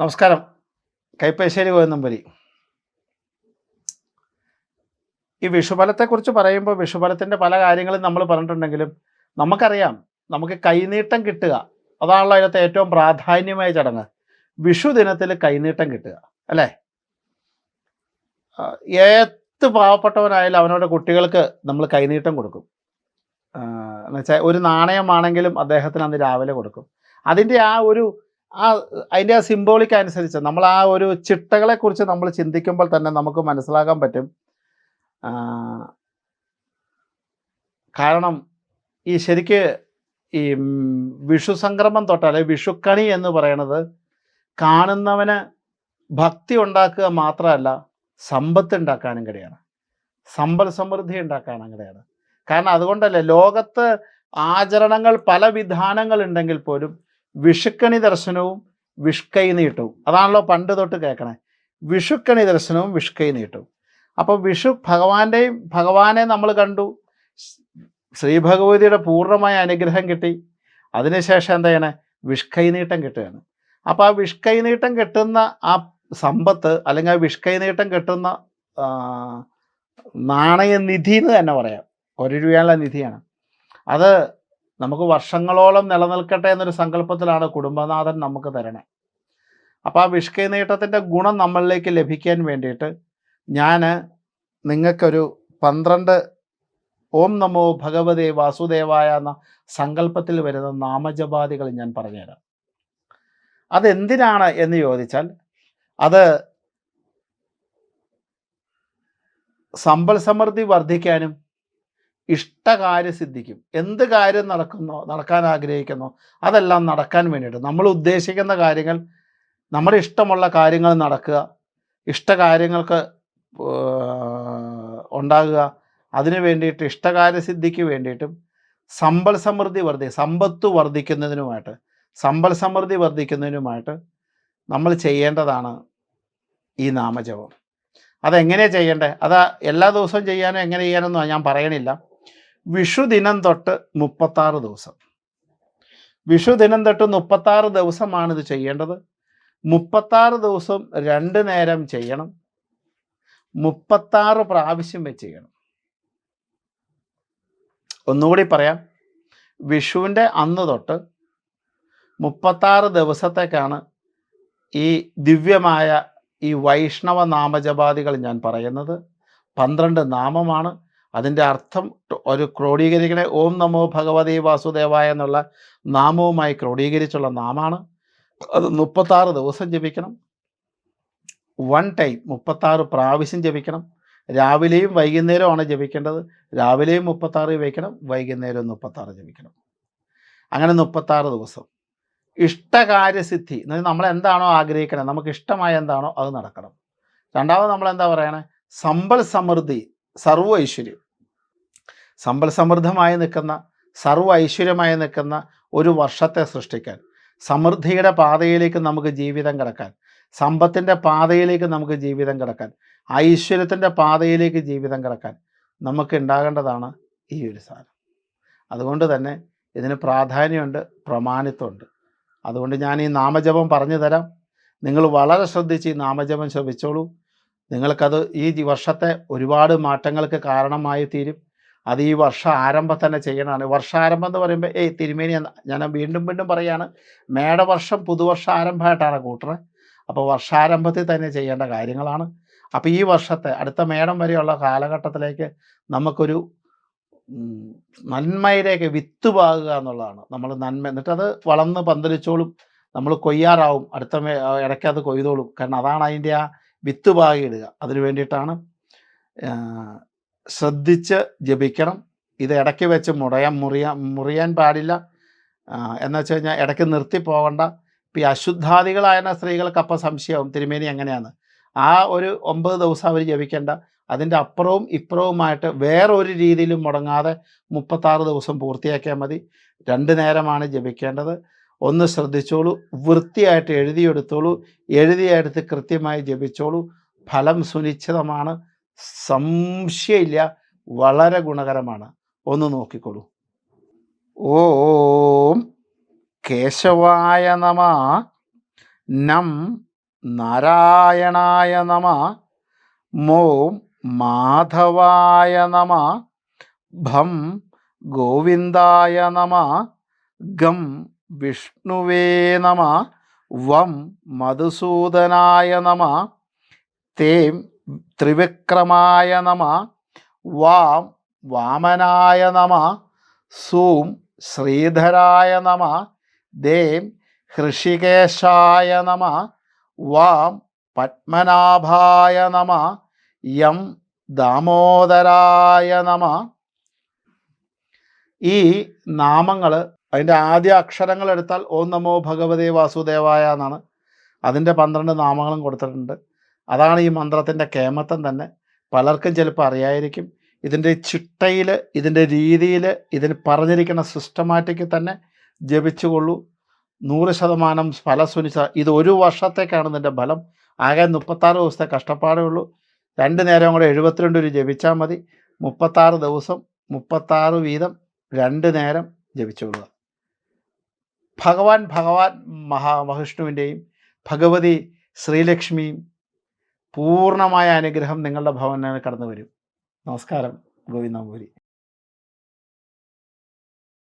നമസ്കാരം. കൈപ്പേശ്ശേരി കോയനമ്പരി ഈ വിഷുഫലത്തെക്കുറിച്ച് പറയുമ്പോൾ വിഷുഫലത്തിന്റെ പല കാര്യങ്ങളും നമ്മൾ പറഞ്ഞിട്ടുണ്ടെങ്കിലും നമുക്കറിയാം നമുക്ക് കൈനീട്ടം കിട്ടുക. അതാണല്ലോ അതിനകത്ത് ഏറ്റവും പ്രാധാന്യമായ ചടങ്ങ്. വിഷു ദിനത്തിൽ കൈനീട്ടം കിട്ടുക അല്ലേ? ഏത്ത് ഏത് പാവപ്പെട്ടവനായാലും അവനോട് കുട്ടികൾക്ക് നമ്മൾ കൈനീട്ടം കൊടുക്കും. എന്നുവെച്ചാൽ ഒരു നാണയമാണെങ്കിലും അദ്ദേഹത്തിന് അന്ന് രാവിലെ കൊടുക്കും. അതിന്റെ ആ ഒരു ആ അതിന്റെ ആ സിംബോളിക് അനുസരിച്ച് നമ്മൾ ആ ഒരു ചിട്ടകളെക്കുറിച്ച് നമ്മൾ ചിന്തിക്കുമ്പോൾ തന്നെ നമുക്ക് മനസ്സിലാക്കാൻ പറ്റും. കാരണം ഈ ശരിക്ക് ഈ വിഷു സംക്രമം തൊട്ട് അല്ലെങ്കിൽ വിഷുക്കണി എന്ന് പറയണത് കാണുന്നവന് ഭക്തി ഉണ്ടാക്കുക മാത്രമല്ല സമ്പത്ത് ഉണ്ടാക്കാനും കൂടെയാണ്. സമ്പൽ സമൃദ്ധി ഉണ്ടാക്കാനും കൂടെയാണ്. കാരണം അതുകൊണ്ടല്ലേ ലോകത്ത് ആചരണങ്ങൾ പല വിധാനങ്ങൾ ഉണ്ടെങ്കിൽ പോലും വിഷുക്കണി ദർശനവും വിഷ്കൈ നീട്ടവും. അതാണല്ലോ പണ്ട് തൊട്ട് കേൾക്കണേ. വിഷുക്കണി ദർശനവും വിഷ്കൈ നീട്ടവും. അപ്പോൾ വിഷു ഭഗവാന്റെയും ഭഗവാനെ നമ്മൾ കണ്ടു. ശ്രീ ഭഗവതിയുടെ പൂർണമായ അനുഗ്രഹം കിട്ടി. അതിനുശേഷം എന്താ ചെയ്യണേ? വിഷ്കൈ നീട്ടം കിട്ടുകയാണ്. അപ്പോൾ ആ വിഷ്കൈനീട്ടം കിട്ടുന്ന ആ സമ്പത്ത് അല്ലെങ്കിൽ ആ വിഷ്കൈ നീട്ടം കിട്ടുന്ന നാണയ നാണയനിധി എന്ന് തന്നെ പറയാം. ഒരു രൂപയുള്ള നിധിയാണ്. അത് നമുക്ക് വർഷങ്ങളോളം നിലനിൽക്കട്ടെ എന്നൊരു സങ്കല്പത്തിലാണ് കുടുംബനാഥൻ നമുക്ക് തരണേ. അപ്പോൾ ആ വിഷ്കൈ നീട്ടത്തിന്റെ ഗുണം നമ്മളിലേക്ക് ലഭിക്കാൻ വേണ്ടിയിട്ട് ഞാൻ നിങ്ങൾക്കൊരു പന്ത്രണ്ട് ഓം നമോ ഭഗവതേ വാസുദേവായ എന്ന സങ്കല്പത്തിൽ വരുന്ന നാമജപാദികൾ ഞാൻ പറഞ്ഞുതരാം. അതെന്തിനാണ് എന്ന് ചോദിച്ചാൽ അത് സമ്പൽ സമൃദ്ധി വർദ്ധിക്കാനും ഇഷ്ടകാര്യസിദ്ധിക്കും എന്ത് കാര്യം നടക്കുന്നോ നടക്കാൻ ആഗ്രഹിക്കുന്നോ അതെല്ലാം നടക്കാൻ വേണ്ടിയിട്ട്. നമ്മൾ ഉദ്ദേശിക്കുന്ന കാര്യങ്ങൾ നമ്മുടെ ഇഷ്ടമുള്ള കാര്യങ്ങൾ നടക്കുക ഇഷ്ടകാര്യങ്ങൾക്ക് ഉണ്ടാകുക അതിനു വേണ്ടിയിട്ട് ഇഷ്ടകാര്യ സിദ്ധിക്ക് വേണ്ടിയിട്ടും സമ്പൽ സമൃദ്ധി വർദ്ധി സമ്പത്ത് വർദ്ധിക്കുന്നതിനുമായിട്ട് സമ്പൽ സമൃദ്ധി വർദ്ധിക്കുന്നതിനുമായിട്ട് നമ്മൾ ചെയ്യേണ്ടതാണ് ഈ നാമജപം. അതെങ്ങനെയാണ് ചെയ്യേണ്ടത് അത് എല്ലാ ദിവസവും ചെയ്യാനോ എങ്ങനെ ചെയ്യാനൊന്നും ഞാൻ പറയണില്ല. വിഷു ദിനം തൊട്ട് മുപ്പത്താറ് ദിവസം. വിഷുദിനം തൊട്ട് മുപ്പത്താറ് ദിവസമാണ് ഇത് ചെയ്യേണ്ടത്. മുപ്പത്താറ് ദിവസം രണ്ട് നേരം ചെയ്യണം. മുപ്പത്താറ് പ്രാവശ്യം വെച്ച് ചെയ്യണം. ഒന്നുകൂടി പറയാം. വിഷുവിന്റെ അന്ന് തൊട്ട് മുപ്പത്താറ് ദിവസത്തേക്കാണ് ഈ ദിവ്യമായ ഈ വൈഷ്ണവ നാമജപാദികൾ ഞാൻ പറയുന്നത്. പന്ത്രണ്ട് നാമമാണ്. അതിന്റെ അർത്ഥം ഒരു ക്രോഡീകരിക്കണ ഓം നമോ ഭഗവതി വാസുദേവായ എന്നുള്ള നാമവുമായി ക്രോഡീകരിച്ചുള്ള നാമാണ്. അത് മുപ്പത്താറ് ദിവസം ജപിക്കണം. വൺ ടൈം മുപ്പത്താറ് പ്രാവശ്യം ജപിക്കണം. രാവിലെയും വൈകുന്നേരമാണ് ജപിക്കേണ്ടത്. രാവിലെയും മുപ്പത്താറ് ജപിക്കണം വൈകുന്നേരവും മുപ്പത്താറ് ജപിക്കണം. അങ്ങനെ മുപ്പത്താറ് ദിവസം. ഇഷ്ടകാര്യസിദ്ധി എന്ന് നമ്മൾ എന്താണോ ആഗ്രഹിക്കണത് നമുക്ക് ഇഷ്ടമായ എന്താണോ അത് നടക്കണം. രണ്ടാമത് നമ്മൾ എന്താ പറയണേ? സമ്പൽ സമൃദ്ധി സർവ ഐശ്വര്യം. സമ്പൽ സമൃദ്ധമായി നിൽക്കുന്ന സർവ ഐശ്വര്യമായി നിൽക്കുന്ന ഒരു വർഷത്തെ സൃഷ്ടിക്കാൻ സമൃദ്ധിയുടെ പാതയിലേക്ക് നമുക്ക് ജീവിതം കിടക്കാൻ സമ്പത്തിന്റെ പാതയിലേക്ക് നമുക്ക് ജീവിതം കിടക്കാൻ ഐശ്വര്യത്തിന്റെ പാതയിലേക്ക് ജീവിതം കിടക്കാൻ നമുക്ക് ഉണ്ടാകേണ്ടതാണ് ഈ ഒരു സാധനം. അതുകൊണ്ട് തന്നെ ഇതിന് പ്രാധാന്യമുണ്ട് പ്രമാണിത്വമുണ്ട്. അതുകൊണ്ട് ഞാൻ ഈ നാമജപം പറഞ്ഞു തരാം. നിങ്ങൾ വളരെ ശ്രദ്ധിച്ച് ഈ നാമജപം ശ്രമിച്ചോളൂ നിങ്ങൾക്കത് ഈ വർഷത്തെ ഒരുപാട് മാറ്റങ്ങൾക്ക് കാരണമായി തീരും. അത് ഈ വർഷ ആരംഭം തന്നെ ചെയ്യണമാണ് വർഷാരംഭം എന്ന് പറയുമ്പോൾ ഏയ് തിരുമേനി ഞാൻ വീണ്ടും വീണ്ടും പറയാണ് മേടവർഷം പുതുവർഷ ആരംഭമായിട്ടാണ് കൂട്ടുന്നത് അപ്പോൾ വർഷാരംഭത്തിൽ തന്നെ ചെയ്യേണ്ട കാര്യങ്ങളാണ്. അപ്പോൾ ഈ വർഷത്തെ അടുത്ത മേടം വരെയുള്ള കാലഘട്ടത്തിലേക്ക് നമുക്കൊരു നന്മയിലേക്ക് വിത്ത് പാകുക എന്നുള്ളതാണ്. നമ്മൾ നന്മ എന്നിട്ടത് വളർന്ന് പന്തലിച്ചോളും നമ്മൾ കൊയ്യാറാവും അടുത്ത ഇടയ്ക്ക് അത് കൊയ്തോളും. കാരണം അതാണ് അതിന്റെ ആ വിത്ത് പാകിയിടുക അതിന് വേണ്ടിയിട്ടാണ് ശ്രദ്ധിച്ച് ജപിക്കണം. ഇത് ഇടയ്ക്ക് വെച്ച് മുടയാൻ മുറിയാൻ മുറിയാൻ പാടില്ല. എന്ന് വെച്ച് കഴിഞ്ഞാൽ ഇടയ്ക്ക് നിർത്തി പോകണ്ട. ഇപ്പം ഈ അശുദ്ധാദികളായ സ്ത്രീകൾക്ക് അപ്പം സംശയവും തിരുമേനി എങ്ങനെയാണ്? ആ ഒരു ഒമ്പത് ദിവസം അവർ ജപിക്കേണ്ട. അതിന്റെ അപ്പുറവും ഇപ്പുറവുമായിട്ട് വേറൊരു രീതിയിലും മുടങ്ങാതെ മുപ്പത്താറ് ദിവസം പൂർത്തിയാക്കിയാൽ മതി. രണ്ട് നേരമാണ് ജപിക്കേണ്ടത്. ഒന്ന് ശ്രദ്ധിച്ചോളൂ. വൃത്തിയായിട്ട് എഴുതിയെടുത്തോളൂ. എഴുതിയെടുത്ത് കൃത്യമായി ജപിച്ചോളൂ. ഫലം സുനിശ്ചിതമാണ്. സംശയമില്ല. വളരെ ഗുണകരമാണ്. ഒന്ന് നോക്കിക്കോളൂ. ഓം കേശവായ നമ നം നാരായണായ നമ മോം മാധവായ നമ ഭം ഗോവിന്ദായ നമ ഗം വിഷ്ണുവേ നമ വം മധുസൂദനായ നമ തേം ത്രിവിക്രമായ നമ വാം വാമനായ നമ സൂം ശ്രീധരായ നമ ദേം ഹൃഷികേശായ നമ വാം പത്മനാഭായ നമ യം ദാമോദരായ നമ. ഈ നാമങ്ങൾ അതിന്റെ ആദ്യ അക്ഷരങ്ങൾ എടുത്താൽ ഓം നമോ ഭഗവതേ വാസുദേവായ എന്നാണ്. അതിന്റെ പന്ത്രണ്ട് നാമങ്ങളും കൊടുത്തിട്ടുണ്ട്. അതാണ് ഈ മന്ത്രത്തിന്റെ കേമത്വം തന്നെ. പലർക്കും ചിലപ്പോൾ അറിയായിരിക്കും. ഇതിന്റെ ചിട്ടയിൽ ഇതിന്റെ രീതിയിൽ ഇതിന് പറഞ്ഞിരിക്കുന്ന സിസ്റ്റമാറ്റിക് തന്നെ ജപിച്ചുകൊള്ളൂ. നൂറ് ശതമാനം ഫലസുനിശ്ച ഇത് ഒരു വർഷത്തേക്കാണ് ഇതിന്റെ ഫലം. ആകെ മുപ്പത്താറ് ദിവസത്തെ കഷ്ടപ്പാടേ ഉള്ളൂ. രണ്ട് നേരം കൂടെ എഴുപത്തിരണ്ട് ഒരു ജപിച്ചാൽ മതി. മുപ്പത്താറ് ദിവസം മുപ്പത്താറ് വീതം രണ്ട് നേരം ജപിച്ചുകൊള്ളുക. ഭഗവാൻ ഭഗവാൻ മഹാ മഹിഷ്ണുവിന്റെയും ഭഗവതി ശ്രീലക്ഷ്മിയും പൂർണമായ അനുഗ്രഹം നിങ്ങളുടെ ഭവനിൽ കടന്നു വരും നമസ്കാരം ഗോവിന്ദാപുരി